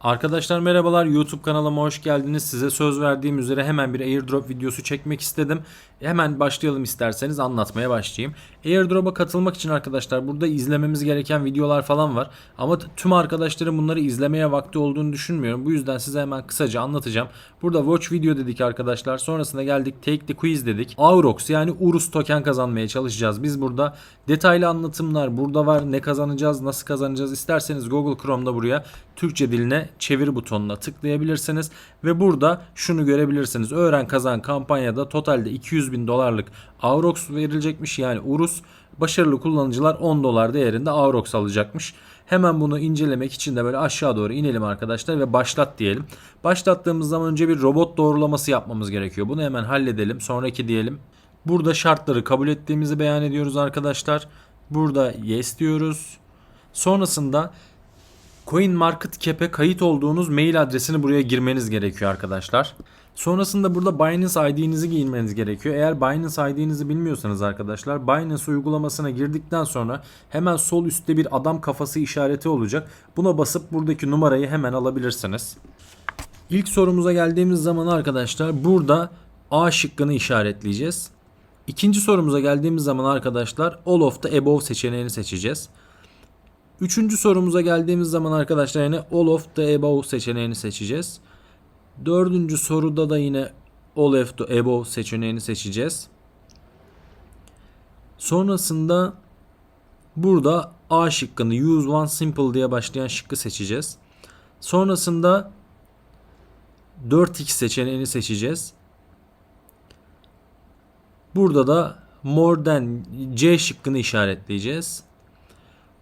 Arkadaşlar merhabalar YouTube kanalıma hoş geldiniz. Size söz verdiğim üzere hemen bir airdrop videosu çekmek istedim. Hemen başlayalım isterseniz anlatmaya başlayayım. Airdrop'a katılmak için arkadaşlar burada izlememiz gereken videolar falan var. Ama tüm arkadaşlarım bunları izlemeye vakti olduğunu düşünmüyorum. Bu yüzden size hemen kısaca anlatacağım. Burada watch video dedik arkadaşlar. Sonrasında geldik take the quiz dedik. Aurox yani Urus token kazanmaya çalışacağız. Biz burada detaylı anlatımlar burada var. Ne kazanacağız, nasıl kazanacağız isterseniz Google Chrome'da buraya Türkçe diline çevir butonuna tıklayabilirsiniz. Ve burada şunu görebilirsiniz. Öğren kazan kampanyada totalde 200 bin dolarlık Aurox verilecekmiş. Yani Urus başarılı kullanıcılar 10 dolar değerinde Aurox alacakmış. Hemen bunu incelemek için de böyle aşağı doğru inelim arkadaşlar ve başlat diyelim. Başlattığımız zaman önce bir robot doğrulaması yapmamız gerekiyor. Bunu hemen halledelim. Sonraki diyelim. Burada şartları kabul ettiğimizi beyan ediyoruz arkadaşlar. Burada yes diyoruz. Sonrasında CoinMarketCap'e kayıt olduğunuz mail adresini buraya girmeniz gerekiyor arkadaşlar. Sonrasında burada Binance ID'nizi girmeniz gerekiyor. Eğer Binance ID'nizi bilmiyorsanız arkadaşlar Binance uygulamasına girdikten sonra hemen sol üstte bir adam kafası işareti olacak. Buna basıp buradaki numarayı hemen alabilirsiniz. İlk sorumuza geldiğimiz zaman arkadaşlar burada A şıkkını işaretleyeceğiz. İkinci sorumuza geldiğimiz zaman arkadaşlar all of the above seçeneğini seçeceğiz. Üçüncü sorumuza geldiğimiz zaman arkadaşlar yine all of the above seçeneğini seçeceğiz. Dördüncü soruda da yine all of the above seçeneğini seçeceğiz. Sonrasında burada A şıkkını use one simple diye başlayan şıkkı seçeceğiz. Sonrasında 4x seçeneğini seçeceğiz. Burada da more than C şıkkını işaretleyeceğiz.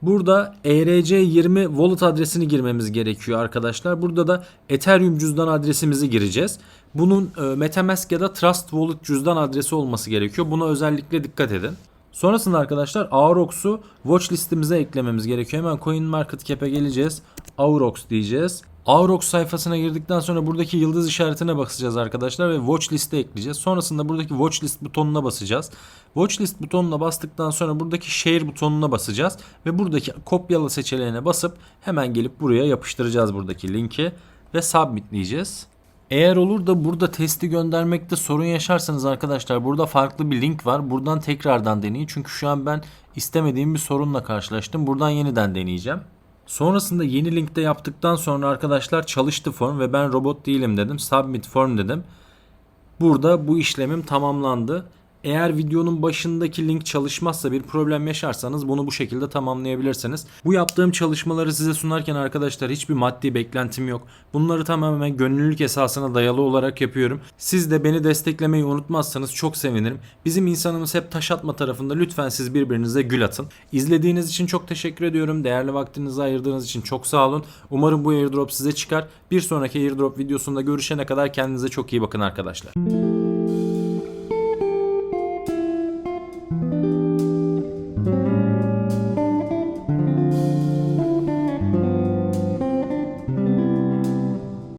Burada E ERC20 wallet adresini girmemiz gerekiyor arkadaşlar. Burada da Ethereum cüzdan adresimizi gireceğiz. Bunun e, MetaMask ya da Trust Wallet cüzdan adresi olması gerekiyor. Buna özellikle dikkat edin. Sonrasında arkadaşlar Aurox'u watch listemize eklememiz gerekiyor. Hemen CoinMarketCap'e geleceğiz. Aurox diyeceğiz. Aurox sayfasına girdikten sonra buradaki yıldız işaretine basacağız arkadaşlar ve watch liste ekleyeceğiz. Sonrasında buradaki watch list butonuna basacağız. Watch list butonuna bastıktan sonra buradaki share butonuna basacağız ve buradaki kopyala seçeneğine basıp hemen gelip buraya yapıştıracağız buradaki linki ve submit diyeceğiz. Eğer olur da burada testi göndermekte sorun yaşarsanız arkadaşlar burada farklı bir link var. Buradan tekrardan deneyin. Çünkü şu an ben istemediğim bir sorunla karşılaştım. Buradan yeniden deneyeceğim. Sonrasında yeni linkte yaptıktan sonra arkadaşlar çalıştı form ve ben robot değilim dedim. Submit form dedim. Burada bu işlemim tamamlandı. Eğer videonun başındaki link çalışmazsa bir problem yaşarsanız bunu bu şekilde tamamlayabilirsiniz. Bu yaptığım çalışmaları size sunarken arkadaşlar hiçbir maddi beklentim yok. Bunları tamamen gönüllülük esasına dayalı olarak yapıyorum. Siz de beni desteklemeyi unutmazsanız çok sevinirim. Bizim insanımız hep taş atma tarafında lütfen siz birbirinize gül atın. İzlediğiniz için çok teşekkür ediyorum. Değerli vaktinizi ayırdığınız için çok sağ olun. Umarım bu airdrop size çıkar. Bir sonraki airdrop videosunda görüşene kadar kendinize çok iyi bakın arkadaşlar.